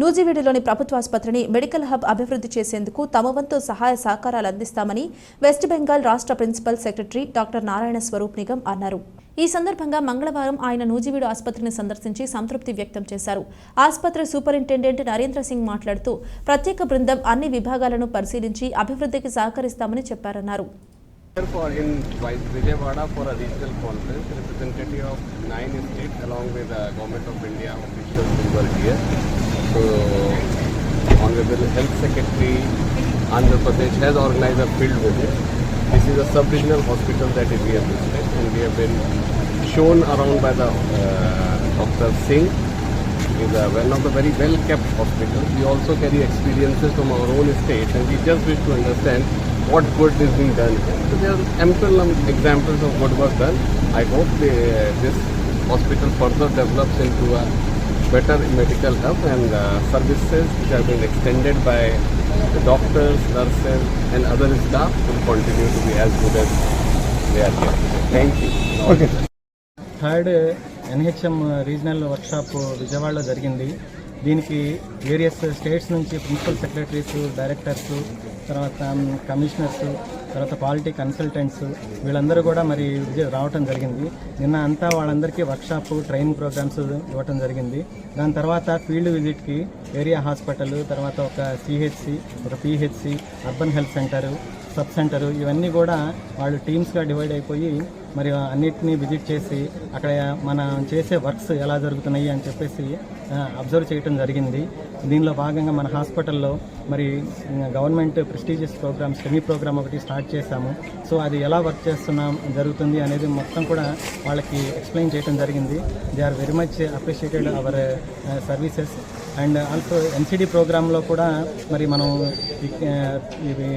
నూజివీడులోని ప్రభుత్వ ఆసుపత్రిని medical hub అభివృద్ధి చేసేందుకు తమ వంతు సహాయ సహకారాలు అందిస్తామని వెస్ట్ బెంగాల్ రాష్ట్ర principal secretary doctor Narayana Swaroop Nigam అన్నారు. ఈ సందర్భంగా మంగళవారం ఆయన నూజివీడు ఆసుపత్రిని సందర్శించి సంతృప్తి వ్యక్తం చేశారు. ఆసుపత్రి సూపరింటెండెంట్ నరేంద్ర సింగ్ మాట్లాడుతూ ప్రత్యేక బృందం అన్ని విభాగాలను పరిశీలించి అభివృద్ధికి సహకరిస్తామని చెప్పారన్నారు. For in Vijayawada for a regional conference, representative of nine states along with the government of India officials who were here. Honorable Health Secretary Andhra Pradesh has organized a field visit. This is a sub-regional hospital that we have visited and we have been shown around by the uh, Dr. Singh. It is one of the very well kept hospitals. We also carry experiences from our own state and we just wish to understand what good is being done here. So there are ample um, examples of good work done. I hope they, this hospital further develops into a better medical hub and uh, services which have been extended by the doctors, nurses and other staff will continue to be as good as they are here. Thank you. Third NHM regional workshop విజయవాడలో జరిగింది దీనికి various states నుంచి principal secretaries directors తర్వాత commissioners తర్వాత quality consultants వీళ్ళందరూ కూడా మరి రావటం జరిగింది. నిన్న అంతా వాళ్ళందరికీ వర్క్షాప్ ట్రైనింగ్ ప్రోగ్రామ్స్ ఇవ్వటం జరిగింది. దాని తర్వాత ఫీల్డ్ విజిట్కి ఏరియా హాస్పిటల్ తర్వాత ఒక సిహెచ్సి ఒక PHC urban health centre sub centre ఇవన్నీ కూడా వాళ్ళు టీమ్స్గా డివైడ్ అయిపోయి మరి అన్నిటినీ విజిట్ చేసి అక్కడ మనం చేసే వర్క్స్ ఎలా జరుగుతున్నాయి అని చెప్పేసి అబ్జర్వ్ చేయడం జరిగింది. దీనిలో భాగంగా మన హాస్పిటల్లో మరి government prestigious programme semi programme ఒకటి స్టార్ట్ చేశాము. సో అది ఎలా వర్క్ చేస్తున్నాం జరుగుతుంది అనేది మొత్తం కూడా వాళ్ళకి ఎక్స్ప్లెయిన్ చేయడం జరిగింది. They are very much appreciated our services. And also NCD ప్రోగ్రాంలో కూడా మరి మనం ఇవి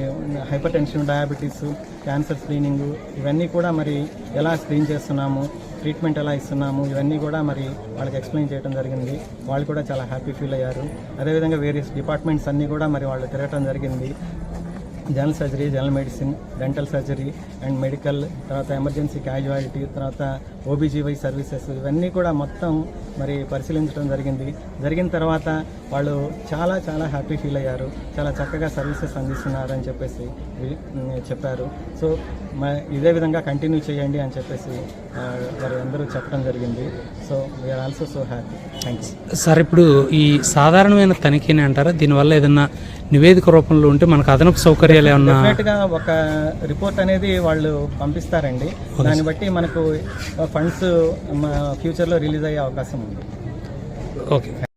hypertension diabetes cancer screening ఇవన్నీ కూడా మరి ఎలా స్క్రీన్ చేస్తున్నాము ట్రీట్మెంట్ ఎలా ఇస్తున్నాము ఇవన్నీ కూడా మరి వాళ్ళకి ఎక్స్ప్లెయిన్ చేయడం జరిగింది. వాళ్ళు కూడా చాలా హ్యాపీ ఫీల్ అయ్యారు. అదేవిధంగా వేరియస్ డిపార్ట్మెంట్స్ అన్నీ కూడా మరి వాళ్ళు తిరగటం జరిగింది. General surgery general medicine dental surgery and medical తర్వాత ఎమర్జెన్సీ క్యాజువాలిటీ తర్వాత ఓబీజీవై సర్వీసెస్ ఇవన్నీ కూడా మొత్తం మరి పరిశీలించడం జరిగింది. జరిగిన తర్వాత వాళ్ళు చాలా చాలా హ్యాపీ ఫీల్ అయ్యారు. చాలా చక్కగా సర్వీసెస్ అందిస్తున్నారు అని చెప్పేసి చెప్పారు. సో ఇదే విధంగా కంటిన్యూ చేయండి అని చెప్పేసి వారు అందరూ చెప్పడం జరిగింది. So we are also so happy thanks sir ఇప్పుడు ఈ సాధారణమైన తనిఖీని అంటారా? దీనివల్ల ఏదన్నా నివేదిక రూపంలో ఉంటే మనకు అదనపు సౌకర్యాలు ఏమన్నా ఒక రిపోర్ట్ అనేది వాళ్ళు పంపిస్తారండి. దాన్ని బట్టి మనకు ఫండ్స్ ఫ్యూచర్లో రిలీజ్ అయ్యే అవకాశం ఉంది. ఓకే